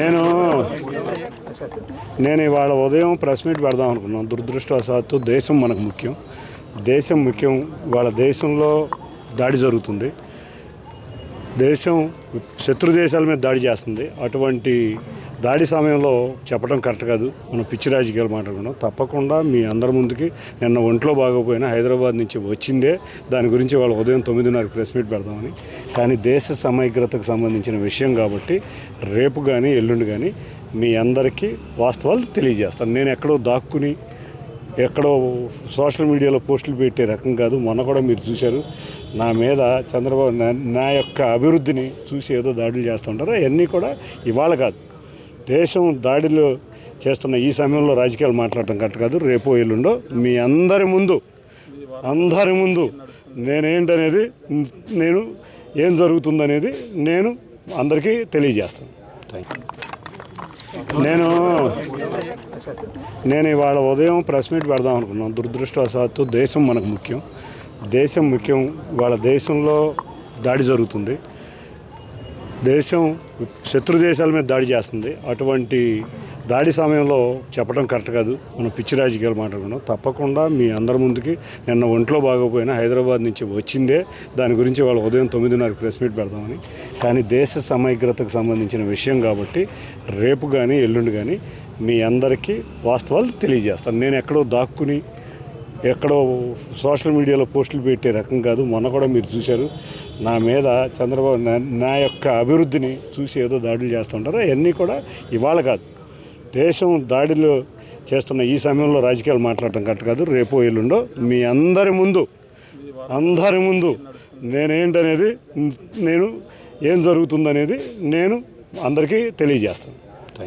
నేను నేను ఇవాళ ఉదయం ప్రెస్ మీట్ పెడదాం అనుకున్నాను. దురదృష్టవశాత్తు దేశం మనకు ముఖ్యం. దేశం ముఖ్యం. వాళ్ళ దేశంలో దాడి జరుగుతుంది. దేశం శత్రు దేశాల మీద దాడి చేస్తుంది. అటువంటి దాడి సమయంలో చెప్పడం కరెక్ట్ కాదు. మనం పిచ్చి రాజకీయాలు మాట్లాడుకున్నాం. తప్పకుండా మీ అందరి ముందుకి నిన్న ఒంట్లో బాగోపోయినా హైదరాబాద్ నుంచి వచ్చిందే. దాని గురించి వాళ్ళ ఉదయం తొమ్మిదిన్నరకు ప్రెస్ మీట్ పెడదామని. కానీ దేశ సమగ్రతకు సంబంధించిన విషయం కాబట్టి రేపు కానీ ఎల్లుండి కానీ మీ అందరికీ వాస్తవాలు తెలియజేస్తాను. నేను ఎక్కడో దాక్కుని ఎక్కడో సోషల్ మీడియాలో పోస్టులు పెట్టే రకం కాదు. మొన్న కూడా మీరు చూశారు. నా మీద చంద్రబాబు నా- యొక్క అభివృద్ధిని చూసి ఏదో దాడులు చేస్తుంటారు అవన్నీ కూడా ఇవాళ కాదు. దేశం దాడిలో చేస్తున్న ఈ సమయంలో రాజకీయాలు మాట్లాడటం కరెక్ట్ కాదు. రేపో ఎల్లుండో మీ అందరి ముందు అందరి ముందు నేనేంటనేది నేను ఏం జరుగుతుందనేది నేను అందరికీ తెలియజేస్తాను. థ్యాంక్ యూ నేను నేను ఇవాళ ఉదయం ప్రెస్ మీట్ పెడదాం అనుకున్నాను దురదృష్టవశాత్తు దేశం మనకు ముఖ్యం. దేశం ముఖ్యం. వాళ్ళ దేశంలో దాడి జరుగుతుంది. దేశం శత్రు దేశాల మీద దాడి చేస్తుంది. అటువంటి దాడి సమయంలో చెప్పడం కరెక్ట్ కాదు. మనం పిచ్చి రాజకీయాలు మాట్లాడుకున్నాం తప్పకుండా మీ అందరి ముందుకి నిన్న ఒంట్లో బాగోపోయినా హైదరాబాద్ నుంచి వచ్చిందే. దాని గురించి వాళ్ళ ఉదయం తొమ్మిదిన్నర ప్రెస్ మీట్ పెడదామని. కానీ దేశ సమగ్రతకు సంబంధించిన విషయం కాబట్టి రేపు కానీ ఎల్లుండి కానీ మీ అందరికీ వాస్తవాలు తెలియజేస్తాను. నేను ఎక్కడో దాక్కుని ఎక్కడో సోషల్ మీడియాలో పోస్టులు పెట్టే రకం కాదు. మొన్న కూడా మీరు చూశారు. నా మీద చంద్రబాబు నా- యొక్క అభివృద్ధిని చూసి ఏదో దాడులు చేస్తుంటారు. అవన్నీ కూడా ఇవాళ కాదు. దేశం దాడిలో చేస్తున్న ఈ సమయంలో రాజకీయాలు మాట్లాడటం కరెక్ట్ కాదు. రేపో ఎల్లుండో మీ అందరి ముందు అందరి ముందు నేనేంటనేది నేను ఏం జరుగుతుందనేది నేను అందరికీ తెలియజేస్తాను.